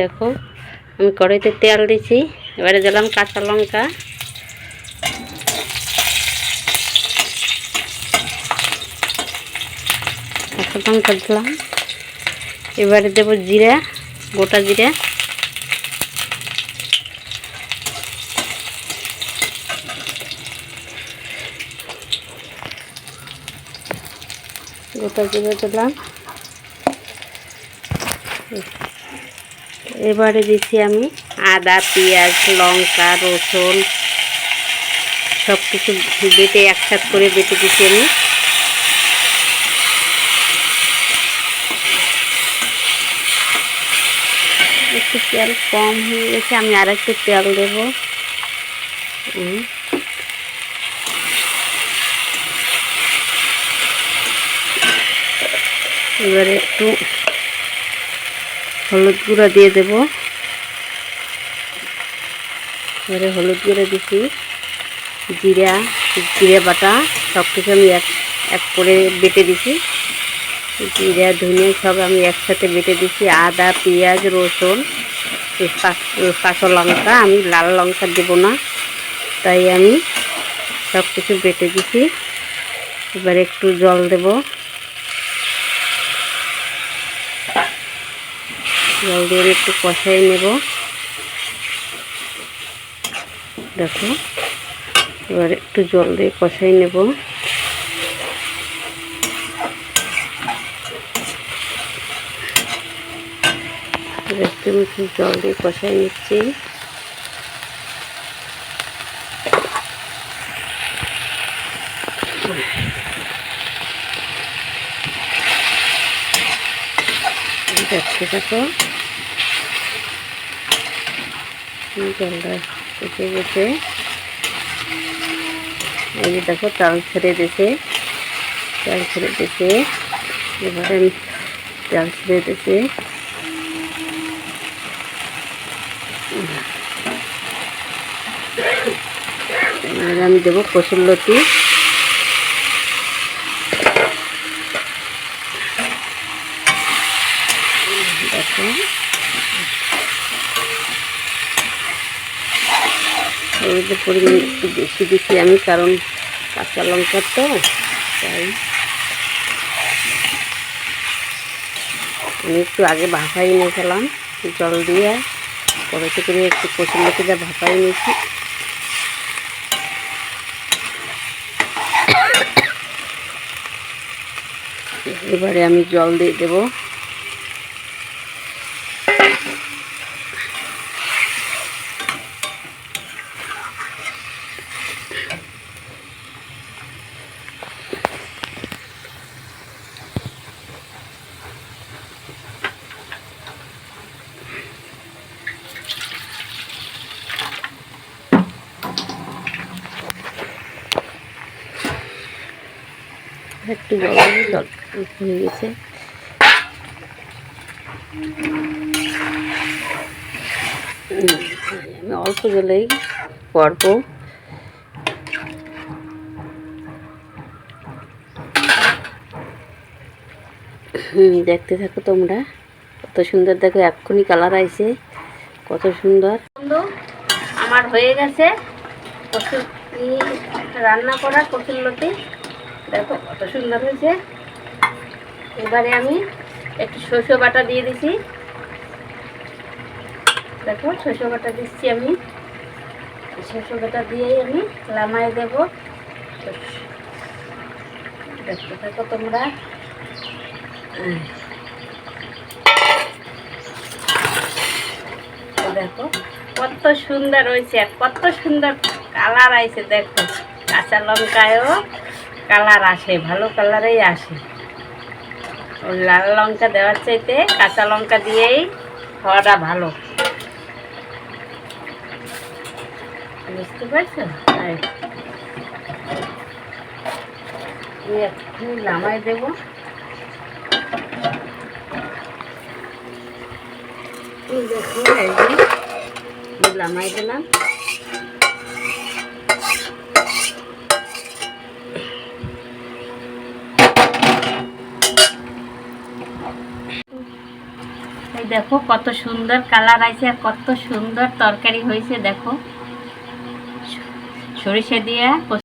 দেখো, আমি কড়াইতে তেল দিছি, এবারে দিলাম কাঁচা লঙ্কা। কাঁচা লঙ্কা দিলাম, এবারে দেবো জিরা, গোটা জিরা। গোটা জিরা দিলাম। এবারে দিচ্ছি আমি আদা, পেঁয়াজ, লঙ্কা, রসুন সব কিছু বেটে একসাথ করে বেটে দিচ্ছি আমি। একটু তেল কম হয়ে গেছে, আমি আর একটু তেল দেবো। এবারে একটু হলুদ গুঁড়া দিয়ে দেব। এবারে হলুদ গুঁড়া দিছি জিরা, জিরে বাটা, সব কিছু আমি এক এক করে বেটে দিছি জিরা ধনে সব আমি একসাথে বেটে দিছি আদা, পেঁয়াজ, রসুন কাঁচা লঙ্কা, আমি লাল লঙ্কা দেব না। তাই আমি সব কিছু বেটে দিছি এবার একটু জল দেব। জল দিয়ে আমি একটু কষাই নেব। দেখো, এবার একটু জল দিয়ে কষাই নেব। একটু জল দিয়ে কষাই নিচ্ছি। থাকো। জলটা ফুটে গেছে। এই যে দেখো, চাল ছেড়ে দিয়েছে। চাল ছেড়ে দিয়েছে। এবারে চাল ছেড়ে দিয়েছে। আমি দেবো কসুর লতি দেখো হলুদের পরিমাণ একটু বেশি দিচ্ছি আমি, কারণ কাঁচা লঙ্কা তো, তাই। আমি একটু আগে ভাপাই নিয়েছিলাম জল দিয়ে কড়াইতে করে একটু কচুর লতিটা ভাপাই নিয়েছি এবারে আমি জল দিয়ে দেবো। একটু জল হয়ে গেছে। আমি অল্প জলেই করব। দেখতে থাকো তোমরা। কত সুন্দর, দেখো এক্ষুনি কালার আইছে। কত সুন্দর। আমার হয়ে গেছে। রান্না করা কচুর লতি। দেখো কত সুন্দর হয়েছে। এবারে আমি একটু শস্য বাটা দিয়ে দিছি। দেখো শস্য বাটা দিচ্ছি আমি। শস্য বাটা দিয়েই আমি লামাই দেবো। দেখতে থাকো তোমরা। দেখো কত সুন্দর হয়েছে, কত সুন্দর কালার আইছে দেখো। কাঁচা লঙ্কায়ও। কালার আসে, ভালো কালারেই আসে। লাল লঙ্কা দেওয়ার চাইতে কাঁচা লঙ্কা দিয়েই খাওয়াটা ভালো। বুঝতে পারছ নামাই দেবো। দেখুন দেখো এই নামাই দিলাম। এই দেখো কত সুন্দর কালার আছে আর কত সুন্দর তরকারি হয়েছে দেখো। সরিষা দিয়ে